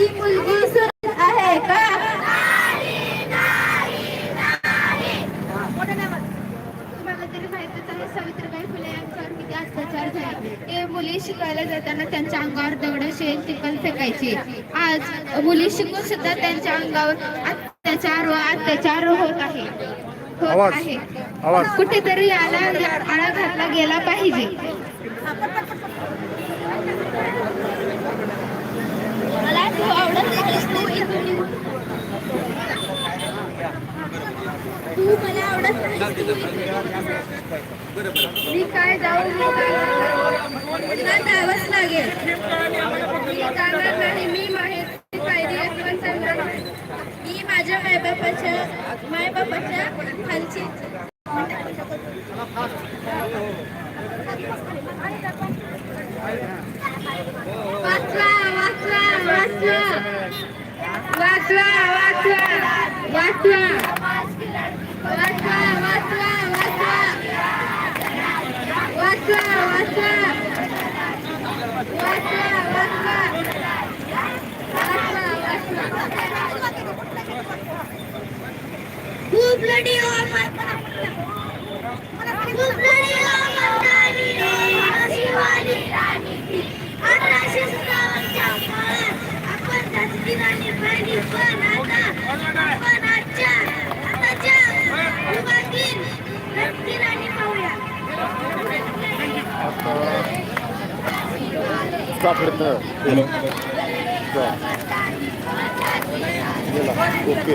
माझी मुलगी सुरत आहे का तुम्हाला तरी माहितच आहे सावित्रीबाई फुले यांच्यावर किती अत्याचार झाले ते मुली शिकायला जाताना त्यांच्या अंगावर दगड शेल टिकल फेकायचे आज मुली शिकून सुद्धा त्यांच्या अंगावर अत्याचार व अत्याचार होत आहे होत आवाज. आहे. कुठेतरी याला आळा घातला गेला पाहिजे मला तू आवडत नाहीस तू इथून तू मला आवडत नाही. मी काय जाऊ? मी काय जावंच लागेल. मी जाणार नाही. मी माहिती पायरी असं सांगणार नाही. मी माझ्या मायबापाच्या मायबापाच्या खालची. वाचवा वाचवा वाचवा. वाचवा वाचवा. वाचवा. Who bloody oh my Who bloody oh my Rani Rani Shivani Rani Atta Shishra Vachya Appan Tasdinani Pani Panata Appan stop करतं ओके